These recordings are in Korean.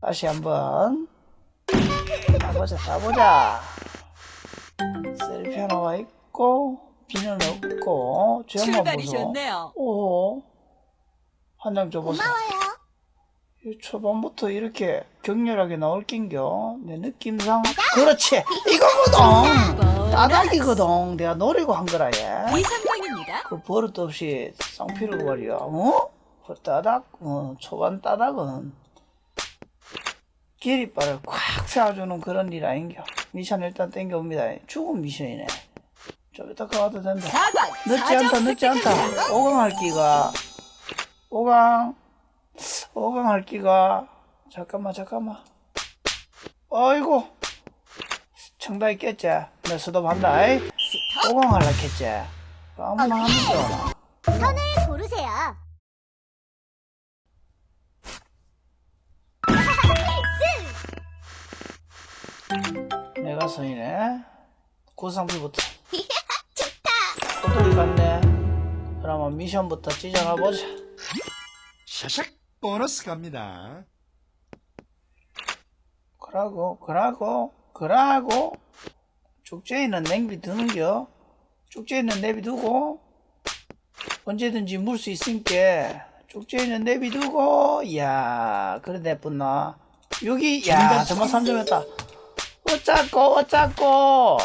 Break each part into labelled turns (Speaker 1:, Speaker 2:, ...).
Speaker 1: 다시 한번 따보자 따보자 셀피 하나가 있고 비는 없고 제목만
Speaker 2: 출발이
Speaker 1: 보소
Speaker 2: 좋네요.
Speaker 1: 오, 한장 줘보세요.
Speaker 3: 고마워요.
Speaker 1: 이 초반부터 이렇게 격렬하게 나올 낀겨. 내 느낌상. 그렇지. 이거거든. 따닥이거든. 내가 노리고 한 거라, 얘.
Speaker 2: 이상형입니다.
Speaker 1: 그 버릇 없이 쌍피를 말이야. 어? 그 따닥, 어, 초반 따닥은 기립발을 콱 세워주는 그런 일 아닌겨. 미션 일단 땡겨옵니다. 죽은 미션이네. 좀 이따 가도 된다.
Speaker 2: 4번.
Speaker 1: 늦지 않다, 늦지 않다. 오강할 기가. 오강. 오강할 기가. 잠깐만, 잠깐만. 어이구. 청다이 깼지? 내 수도 반다. 이 오강할라 했지? 아무나 하는 줄 내가 선이네. 구상비부터.
Speaker 3: 좋다.
Speaker 1: 호돌이 갔네. 그러면 미션부터 찢어가 보자.
Speaker 4: 샤샥 보너스 갑니다.
Speaker 1: 그러고, 그러고, 그러고, 축제에는 냉비 두는겨. 축제에는 내비 두고, 언제든지 물 수 있으니까, 축제에는 내비 두고, 이야, 그래, 내뿐나. 여기, 야, 정말 3점 했다. 어쩌고, 어쩌고.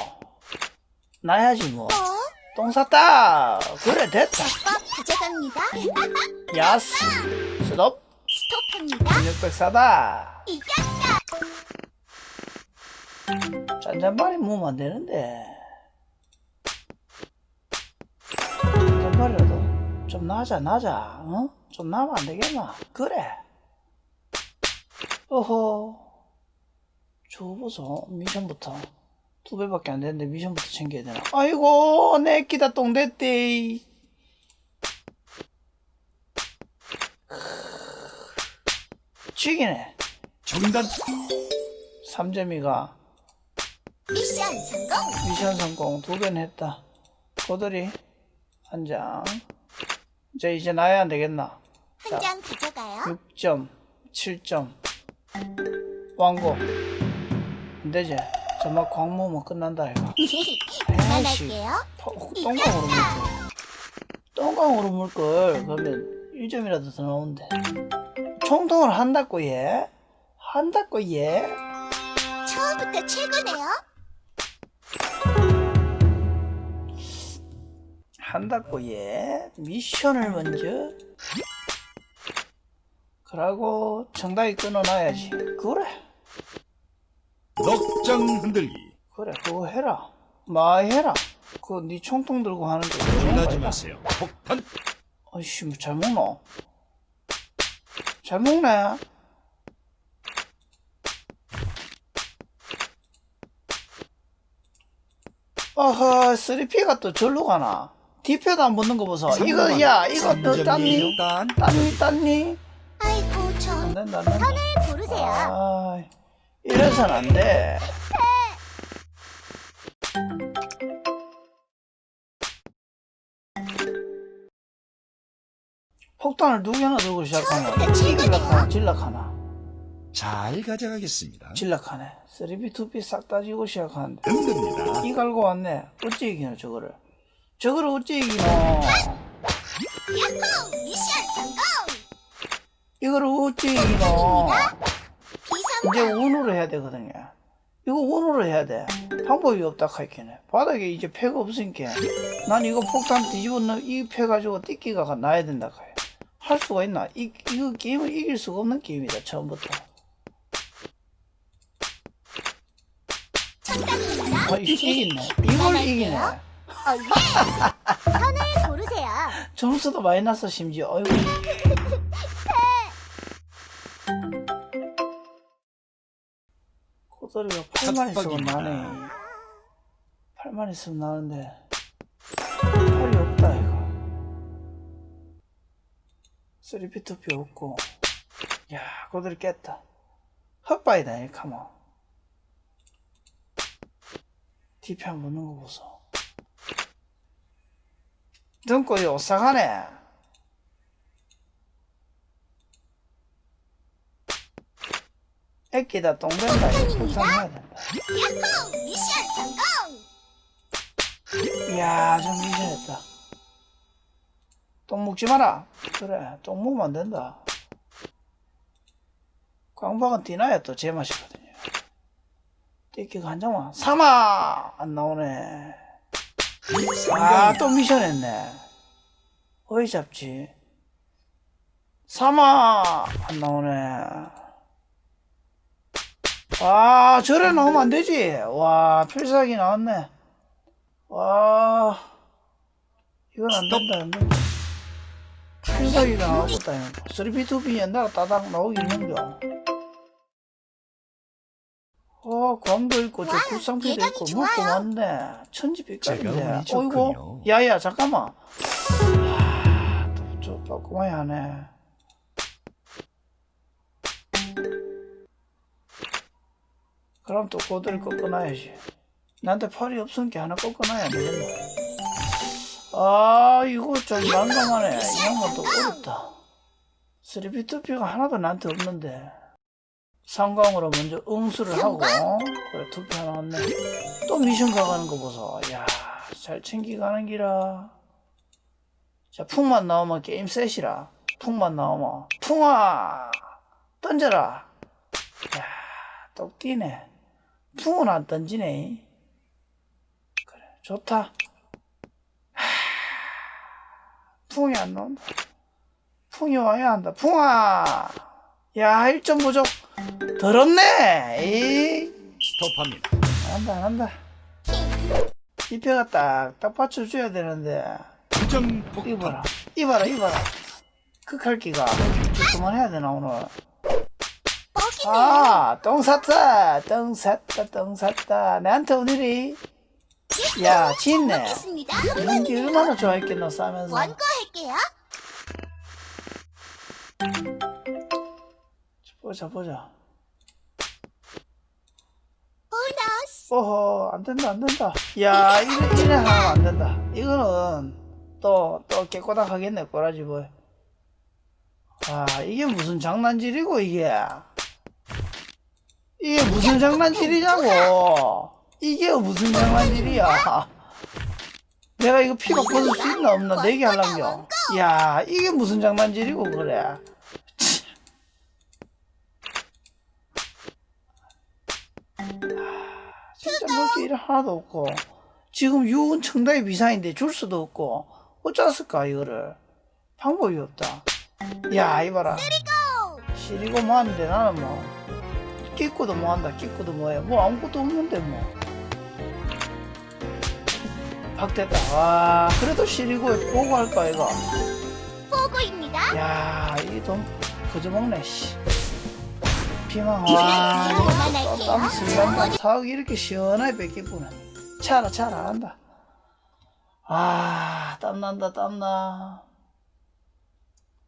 Speaker 1: 나야지, 뭐. 똥 쌌다. 그래, 됐다.
Speaker 3: 꼭 가져갑니다.
Speaker 1: 야스. 스톱.
Speaker 3: 스톱합니다.
Speaker 1: 1600 사다.
Speaker 3: 이겼다.
Speaker 1: 짠짠발이 모으면 안 되는데. 짠짠발이라도 좀 나자, 나자, 어? 좀 나면 안 되겠나? 그래. 어허. 줘보소, 미션부터. 두 배밖에 안 되는데 미션부터 챙겨야 되나? 아이고, 내 끼다 똥 됐대. 죽이네.
Speaker 4: 중단
Speaker 1: 3점이가
Speaker 3: 미션 성공.
Speaker 1: 미션 성공 두 개는 했다. 고돌이 한 장. 이제 이제 나야 안 되겠나?
Speaker 3: 한 장 가져가요.
Speaker 1: 6점, 7점. 왕고. 안 되지? 정말 광모면 끝난다 이거. 에이씨,
Speaker 3: 그만할게요.
Speaker 1: 똥강으로 물걸. 똥강으로 물걸. 그러면 1점이라도 더 나온대. 총통을 한다고 얘? 한다고 얘?
Speaker 3: 처음부터 최고네요.
Speaker 1: 한다고 얘 미션을 먼저 그러고 정답이 끊어놔야지 그래
Speaker 4: 넉장 흔들기.
Speaker 1: 그래 그거 해라. 많이 해라. 그거 네 총통 들고 하는 게 좋은
Speaker 4: 놀라지 마세요. 폭탄.
Speaker 1: 아이씨 뭐 잘 먹노 잘 먹네. 어허 3P가 또 절로 가나? 뒤표도 안 붙는 거 보소. 이거 야 이거 너 땄니?
Speaker 4: 딴
Speaker 1: 땄니 땄니?
Speaker 3: 아이고 안전
Speaker 1: 된다 안 된다.
Speaker 3: 선을 고르세요.
Speaker 1: 아, 이래선 안 돼. 폭탄을 두 개나 들고 시작하면. 질락하나 질락하나
Speaker 4: 잘 가져가겠습니다.
Speaker 1: 질락하네 3B 2B 싹다 지고 시작하는데
Speaker 4: 흔듭니다.
Speaker 1: 이 갈고 왔네 어찌 이기노 저거를 저거를 어찌 이기노
Speaker 3: 야호! 미션 성공.
Speaker 1: 이거를 어찌 이기노 이제. 운으로 해야 되거든요. 이거 운으로 해야 돼. 방법이 없다 카이키네. 바닥에 이제 패가 없으니까 난 이거 폭탄 뒤집어 넣, 이패 가지고 띠끼가 나야 된다 카이. 할 수가 있나? 이, 이거 게임을 이길 수가 없는 게임이다 처음부터. 아, 이- 이기네. 이걸 이기네.
Speaker 3: 어, 예. 선을 고르세요.
Speaker 1: 점수도 났어 심지어. 어이구. 코다리가 8만 있으면 나네. 8만 있으면 나는데 8이 없다 이거. 3피트피 없고 야 코다리 깼다. 헛바이다 이한번 넣는 거 보소. 등골이 오싹하네. 애끼다 똥 된다. 이거 폭탄해야 된다.
Speaker 3: 야호! 미션 성공!
Speaker 1: 이야, 좀 미션했다. 똥 먹지 마라. 그래, 똥 먹으면 안 된다. 광박은 디나야 또 제맛이거든요. 띠끼가 한 장만. 사마! 안 나오네. 아, 또 미션 했네. 어이 잡지. 사마! 안 나오네. 아, 저래 나오면 안 되지. 와, 필살기 나왔네. 와, 이건 안 된다, 안 된다. 필살기가 나왔다, 이거. 3B2B 옛날에 따닥 나오긴 했는데. 어, 광도 있고, 저
Speaker 3: 와,
Speaker 1: 구상피도 있고. 먹고 왔네.
Speaker 4: 제가
Speaker 1: 천지빛깔인데.
Speaker 4: 좋군요.
Speaker 1: 야야, 잠깐만. 아, 또, 저, 빠꾸마이 하네. 그럼 또 고도를 꺾어놔야지. 나한테 팔이 없으니까 하나 꺾어놔야 되겠네. 아, 이거 좀 난감하네. 이 양반도 어렵다. 3B2B가 하나도 나한테 없는데. 상광으로 먼저 응수를 하고, 그래, 투표 하나 왔네. 또 미션 가가는 거 보소. 야, 잘 챙기가는 기라. 자, 풍만 나오면 게임 셋이라. 풍만 나오면. 풍아! 던져라! 야, 똑 뛰네. 풍은 안 던지네. 그래, 좋다. 하, 풍이 안 나온다. 풍이 와야 한다. 풍아! 야, 1점 부족. 더럽네! 에이.
Speaker 4: 스톱합니다.
Speaker 1: 안 한다, 안 한다. 지표가 딱, 딱 받쳐줘야 되는데.
Speaker 4: 9점
Speaker 1: 이거
Speaker 4: 폭탄.
Speaker 1: 봐라. 이봐라, 이봐라. 극할기가. 그만해야 되나, 오늘. 아, 똥 샀다. 똥 샀다, 똥 샀다. 내한테 오늘이. 야, 짓네.
Speaker 3: 먹겠습니다.
Speaker 1: 게 얼마나 좋아했겠노, 싸면서.
Speaker 3: 원고 할게요.
Speaker 1: 보자, 보자.
Speaker 3: 보너스.
Speaker 1: 오호, 안 된다, 안 된다. 야, 이래, 이래 하면 안 된다. 이거는 또, 또 깨꼬닥 하겠네, 꼬라지 뭐. 아, 이게 무슨 장난질이고, 이게. 이게 무슨 장난질이냐고. 이게 무슨 장난질이야. 내가 이거 피가 벗을 수 있나 없나 내게 하려면. 야, 이게 무슨 장난질이고, 그래. 진짜 먹을 게일 하나도 없고 지금 유은 청다의 비상인데 줄 수도 없고 어쩌을까 이거를 방법이 없다 야 이봐라 시리고 뭐하는데 나는 뭐 끼꾸도 뭐한다 끼꾸도 뭐해 뭐 아무것도 없는데 뭐 박됐다 와 그래도 시리고 보고 할까 이거
Speaker 3: 보고입니다.
Speaker 1: 야, 이돈 거저 먹네, 씨. 피망, 와,
Speaker 3: 네,
Speaker 1: 이거
Speaker 3: 그만할게요.
Speaker 1: 땀 슬란다. 사억 이렇게 시원하게 뺏기구나. 차라, 차라, 한다. 아, 땀난다, 땀나.